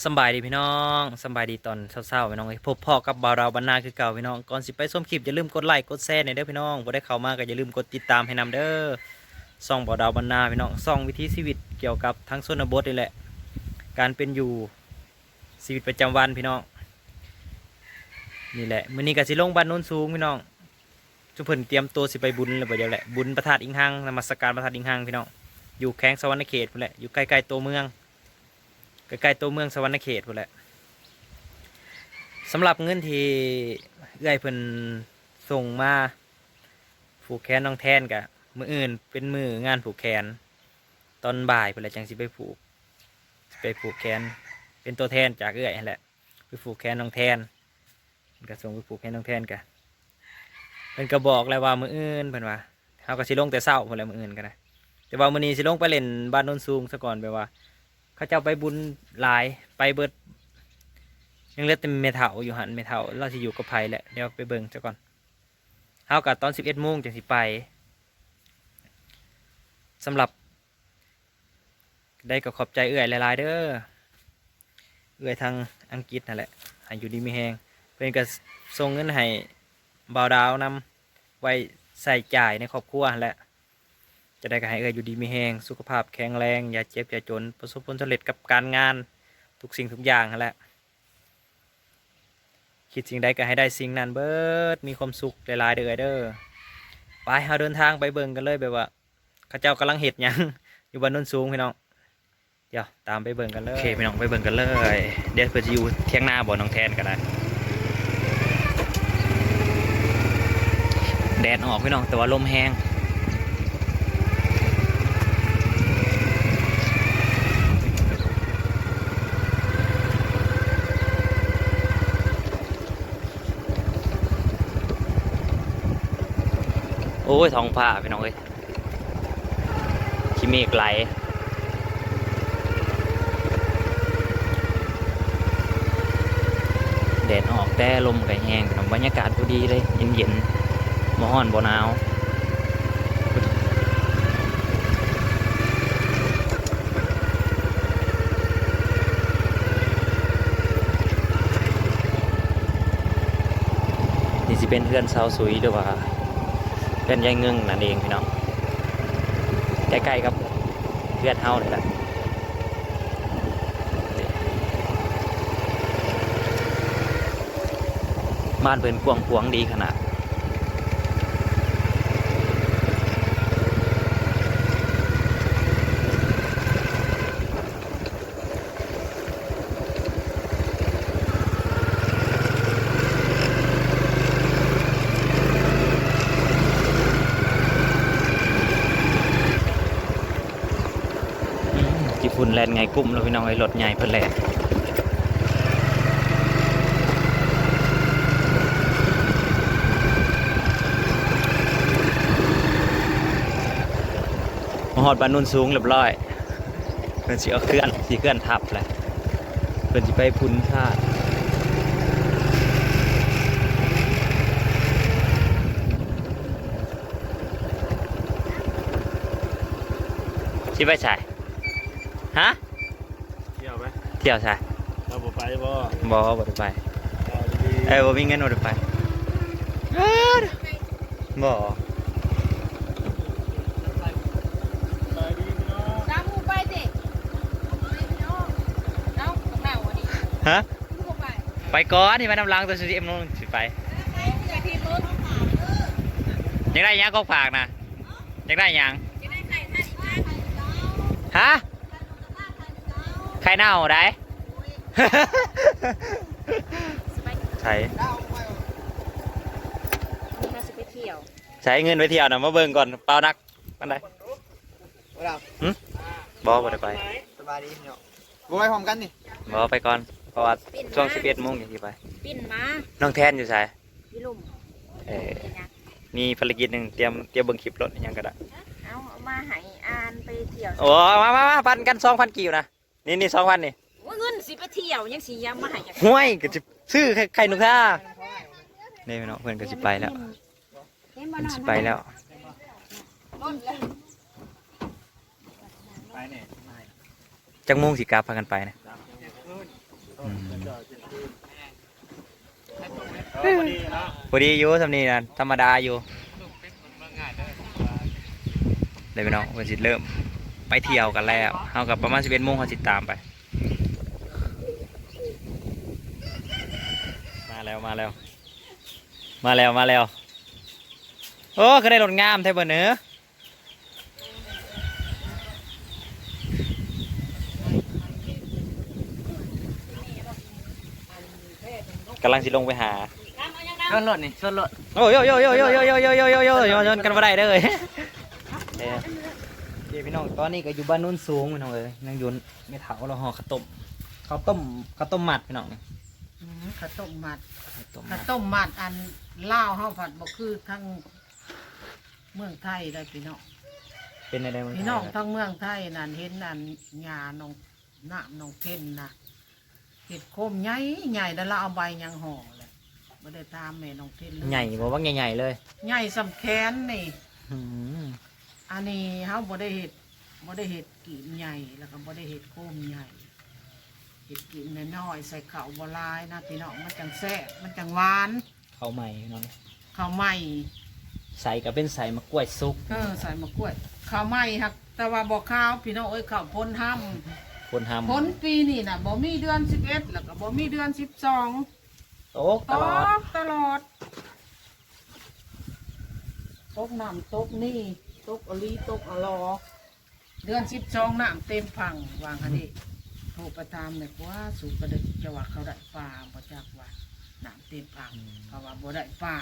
สบายดีพี่น้องสบายดีตอนเช้าๆพี่น้องเอ้ยพบพ่อกับบาวเราบรรณาคือเก่าพี่น้องก่อนสิไปส้มคลิปอย่าลืมกดไลค์กดแชร์หน่อยเด้อพี่น้องบ่ได้เข้ามาก็อย่าลืมกดติดตามให้นำเด้อซ่องบ่าวดาวบรรณาพี่น้องซ่องวิถีชีวิตเกี่ยวกับทั้งชนบทนี่แหละ การเป็นอยู่ชีวิตประจำวันพี่น้องนี่แหละ มื้อนี้ก็สิลงบ้านโน้นสูงพี่น้องทุเพิ่นเตรียมตัวสิไปบุญแล้วบ่เดี๋ยวแหละบุญพระธาตอิงหังนมัสการพระธาตอิงหังพี่น้องอยู่แข้งสวรรณเขตพุ่นแหละอยู่ใกล้ๆตัวเมือง ใกล้ๆตัวเมืองสวรรณเขตพุ่นแหละสำหรับเงินที่เอื้อยเพิ่นส่งมาผูกแขนน้องแทนกะมืออื่นเป็นมืองานผูกแขน ตอนบ่ายพุ่นแหละจังสิไปผูกไปผูกแขน เป็นตัวแทนจากเอื้อยนั่นแหละไปผูกแขนน้องแทนก็ส่งไปผูกแขนน้องแทนกะเพิ่นก็บอกแล้วว่ามืออื่นเพิ่นว่าเฮาก็สิลงแต่เช้าพุ่นแหละมืออื่นกันนะแต่ว่ามื้อนี้สิลงไปเล่นบ้านโนนสูงซะก่อนแบบว่า เขาเจ้าไปบุญหลายไปเบิด ยังเหลือแต่เมทัลอยู่หันเมทัลเราจะอยู่กับไผ่แหละเดี๋ยวไปเบิ่งซะก่อนเฮากับตอนสิบเอ็ดโมงจังสิไปสำหรับ ได้ก็ขอบใจเอื่อยหลายๆเด้อเอื่อยทางอังกฤษนั่นแหละให้อยู่ดีมีแหงเพื่อนก็ส่งเงินให้บ่าวดาวนำไว้ใส่จ่ายในครอบครัวนั่นแหละ จะได้ก็ให้เอ่ยอยู่ดีมีแหงสุขภาพแข็งแรงอย่าเจ็บอย่าจนประสบผลสำเร็จกับการงานทุกสิ่งทุกอย่างนั่นแหละคิดสิ่งใดก็ให้ได้สิ่งนั้นเบิดมีความสุขหลายๆเด้อเด้อไปเราเดินทางไปเบิ่งกันเลยแบบว่าข้าเจ้ากำลังเห็ดยังอยู่บนนู้นสูงพี่น้องเดี๋ยวตามไปเบิ่งกันเลยโอเคพี่น้องไปเบิ่งกันเลย เดี๋ยวเพื่อจะอยู่เที่ยงหน้าบ่อน้องแทนกันนะแดดออกพี่น้องแต่ว่าลมแห้ง อ้ยท้องฟ้าพี่น้องเอ้ยขี้เมฆไหลแดดออกแต่ลมก็แห้งพี่งบรรยากาศพอดีเลยเย็นๆบ่ฮ้อนบ่หนาวนี่สิเป็นเพื่อนสาวสุยหรือว่า พื่อนยายเงึงนั่นเองพี่น้องใกล้ๆกับเพื่อนเฮาเลยแหละบ้านเพิ่นกวงขวงดีขนาด แลนไงกุ้มแล้วพี่น้องไอ้รถใหญ่เพิ่นแลนมหอดบานนุ่นสูงเรียบร้อยเพิ่นสิเอาเคลื่อนสิเคลื่อนทับแหละเพิ่นสิไปพุนท่าตุสิไปใช่ ฮะเที่ยวไหมเที่ยวใช่เราบ่ไปบ่บ่บ่ได้ไปเอาดีๆเอ้ยบ่มีเงินบ่ได้ไปอ้าวบ่ไปดีพี่น้องตามหมูไปสิเนาะเอ้าของเราอันนี้ฮะผู้บ่ไปไปก่อนที่มานำลังตัวสิเอ็มลงสิไปไปอย่าทีรถอยากได้หยังก็ฝากนะอยากได้หยังจะได้ไข่ท่านอีกนะฮะ ไข่เน่าได้ ใช้นี่เราจะไปเที่ยวใช้เงินไปเที่ยวนะมาเบิ่งก่อนเปล่านักมันได้บ่ดับบ่บ่ได้ไปสบายดีเนาะบ่ไปพร้อมกันนี่บ่ไปก่อนเพราะว่าช่วง11โมงอย่างที่ไป ปิ้นมาน้องแทนอยู่ใช่พี่ลุ่มเออมีภารกิจหนึ่งเตรียมเตรียมเบิ่งคลิปรถอิหยังก็ได้เอาเอามาให้อ่านไปเที่ยวโอ้มามามาปันกัน2,000กิวนะ นี่นี่2,000นี่ว่าเงินสิไปเที่ยวยังสิยังมาให้อย่างห้วยก็จะซื้อไข่ไข่นกท่านี่พี่น้องเพื่อนก็สิไปแล้วเห็นบ่เพิ่นนอนสิไปแล้วรถแล้วไปเนี่ยจังโมงสิกลับพากันไปนะจอดจริงๆเออพอดีเนาะพอดีอยู่สำนีนะธรรมดาอยู่เดี๋ยวพี่น้องวันสิเริ่ม ไปเที่ยวกันแล้วเอากับประมาณสิบเอ็ดโมงเขาสิตามไป มาแล้วมาแล้ว มาแล้วมาแล้วโอ้ก็ได้รถงามแท้เบอร์เนื้อกำลังสิลงไปหาชนรถนี่ชนรถโอ้ยโยโยโยโยโยโยโยโยโยโยโยโยนกันมาได้เลยเด้เดี๋ยว พี่น้องตอนนี้ก็อยู่บ้านนุ่นสูงพี่น้องเลยนั่งอยุนไม่เถาเราห่อข้าวต้มข้าวต้มข้าวต้มหมัดพี่น้องอืมข้าวต้มมัดข้าวต้มหข้ามัวดต้มมัดอันล่าวเฮาผัดบ่คือทั้งเมืองไทยได้พี่น้องเป็นอะไรมึงพี่น้องทั้งเมืองไทยนั่นเห็นนั่นหญ้าน้องน้ำน้องเพ่นน่ะเห็ดโคมใหญ่ใหญ่แล้วเราเอาใบยังห่อเลยบ่ได้ตามแม่น้องเพ่นเลยใหญ่บอกว่าใหญ่ๆเลยใหญ่สำแขนนี่ อืมอันนี้เฮาบ่ได้เห็ด บ่ได้เห็ดกีบใหญ่แล้วก็บ่ได้เห็ดโคมใหญ่เห็ดกีบน้อยๆใส่ข้าวบ่หลายนะพี่น้องมันจังแซ่บมันจังหวานข้าวใหม่พี่น้องข้าวไหม้ใส่ก็เป็นใส่มะกล้วยซุกเออใส่มะกล้วยข้าวไหม้ครับแต่ว่าบ่ข้าวพี่น้องเอ้ยข้าวพ้นห้คนทำพ้นปีนี่น่ะบ่มีเดือนสิบเอ็ดแล้วก็บ่มีเดือนสิบสองำโต๊ะตตลอดกตลอดตกน้ำตกนี่ตกอลีตกอลอ เดือนสิบสองน้ำเต็มพังวางอันนี้โทรประตามเลยว่าสูบประเด็จะว่าเขาได้ปลาบ่จักว่าน้ำเต็มพังเขาว่าบ่ได้ปลา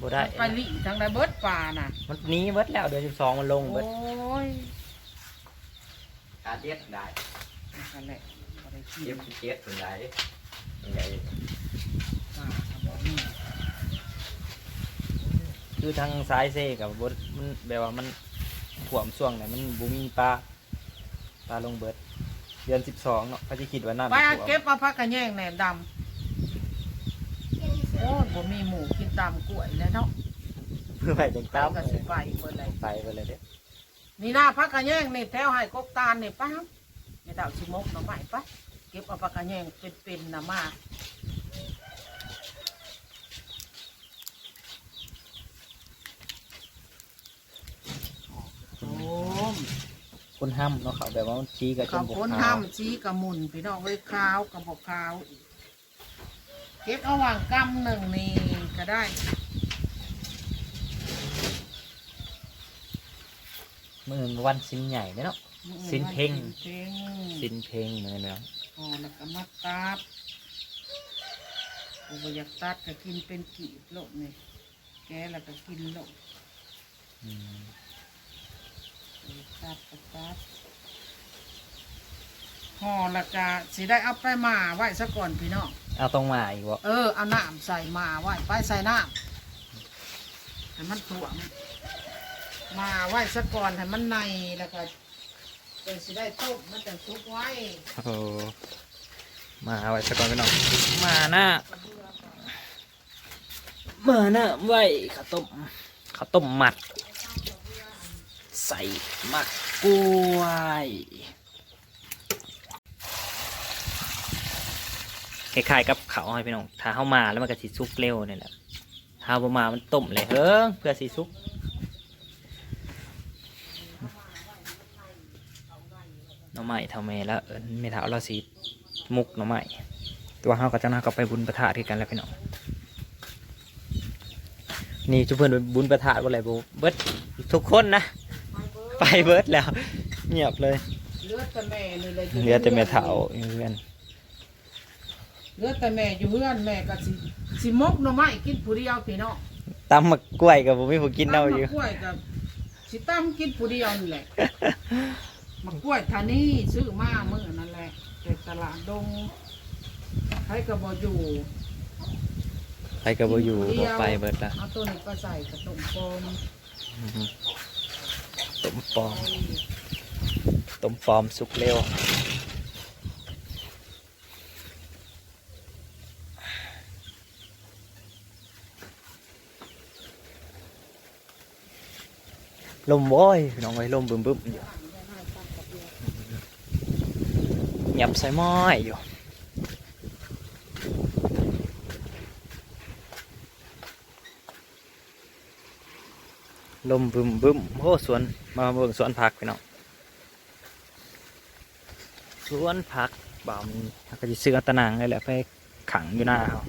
บ่ได้ไปลิทั้งได้เบิดปลาน่ะมันหนี้เบิดแล้วเดือนสิบสองมันลงโอ้เบิดยการเจ็ดได้นั่นแหละบ่ได้กินเจ็ดสิบเจ็ดเป็นไรเป็นไรปลาครับบ่มีคือทางซ้ายเซ่กับบดมันแบบว่ามัน ถ่วมช่วงเนี่ยมันบูมีปลาปลาลงเบิด เดือนสิบสองเนาะเขาจะคิดว่าน้ำไปจะเอาท่วมเก็บมาพักกันแย่งแหนมดำโอ้ยบ่มีหมูกินตามกล้วยแล้วเนาะเพื่อไปจังตาตามมก็สิไปเบิ่เลยไปไปเลยเด้อนี่หน้าพักกันแย่งนี่แถวให้กกตาลนี่ป้าไม่ดาวสิมกหน่อไม้ปะเก็บเอาพักกันแย่งเป็นๆน่ะมา โอ้ม คนห้ำเนาะเขาแบบว่ามันชี้กับจข้าวมูกพ้นขาวห้ำชี้กระมุนพี่น้องเอ้ยขาวกับบอกขาวอีกเก็บเอาวางกำหนึ่งนี่ก็ได้มือวันสิ้นใหญ่เด้อเนาะ สิ้นเพ่ง สิ้นเพ่งสิ้นเพลงมือเนาะอ๋อแล้วก็มาตัดกูบ่อยากตัดก็กินเป็นกีบโลดนี่แกแล้วก็กินโลดอืม ตัดก็ตัดห่อแล้วก็สิได้เอาไปมาไว้ซะก่อนพี่น้องเอาตรงมาอีกวะเออเอาน้ำใส่มาไว้ไปใส่น้ำให้มันถ่วงมาไว้ซะก่อนให้มันในแล้วก็เป็นสิได้ต้มมันจะซุกไว้โอ้โหมาเอาไว้สักก่อนพี่น้องมาหน้ามาหน้าไว้ข้าวต้มข้าวต้มหมัด ใส่หมักกล้วยคล้ายๆกับเขาให้พี่น้องถ้าเข้ามาแล้วมันก็สีซุกเร็วนี่แหละถ้าบ่มามันต้มเลยเฮ้งเพื่อสีซุกน้องใหม่เท่าเมแล้วเอิ้นไม่เท่าเราสีมุกน้องใหม่ตัวเฮาก็จะน่าก็ไปบุญประทาที่กันแล้วพี่น้องนี่ทุกเพื่อนบุญประทาบ่อะไรบ่เบิดทุกคนนะ ไปเบิดแล้ว เงียบเลยเลือดแต่แม่นี่เลยเหลือแต่แม่เฒ่าอยู่เพื่อนเลือดแต่แม่อยู่เพื่อนแม่ก็สิสิมกหน่อไม้กินผู้เดียวพี่น้องตำมะกล้วยกับผมไม่ผู้กินเอาอยู่มะกล้วยกับสิตั้มกินผู้เดียวนี่แหละมะกล้วยทานี่ซื้อมาเมื่อนั่นแหละแต่ตลาดดงใครก็บ่อยู่ไปกับโบอยู่บ่ไปเบิดละเอาตัวนี้ก็ใส่กระตุ่มโฟมอือฮึ ต้มปอมต้มปอมสุกเร็วลมโว้ยพี่น้องไว้ยลมบึมบึมอยู่เงียบใส่หม้อยอยู่ ลมบึมบึมโอ้สวนมาเบิ่งสวนผักพี่น้องสวนผักบ่าวมีเขาก็จะซื้ออาตะนางนี่แหละไปขังอยู่หน้าเขา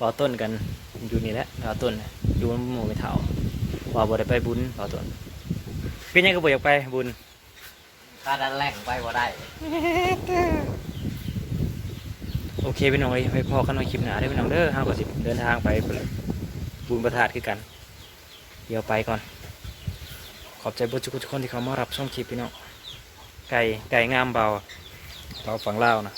บ่าวต้นกันอยู่นี่แหละบ่าวต้นอยู่หมู่ไม่เท่าบ่าบ่ได้ไปบุญบ่าวต้น เป็นยังก็บ่อยากไปบุญถ้าดันแรงไปบ่ได้ โอเคพี่น้องเอ้ยไปพอกันในคลิปหน้าเด้อพี่น้องเด้อห้างกว่าสิบเดินทางไปพุ่นแหละบุญประทาดคือกัน เดี๋ยวไปก่อน ขอบใจบุญทุกคนที่เขามารับชมคลิปพี่น้องไก่ไก่งามเบาเบาฝั่งลาวนะ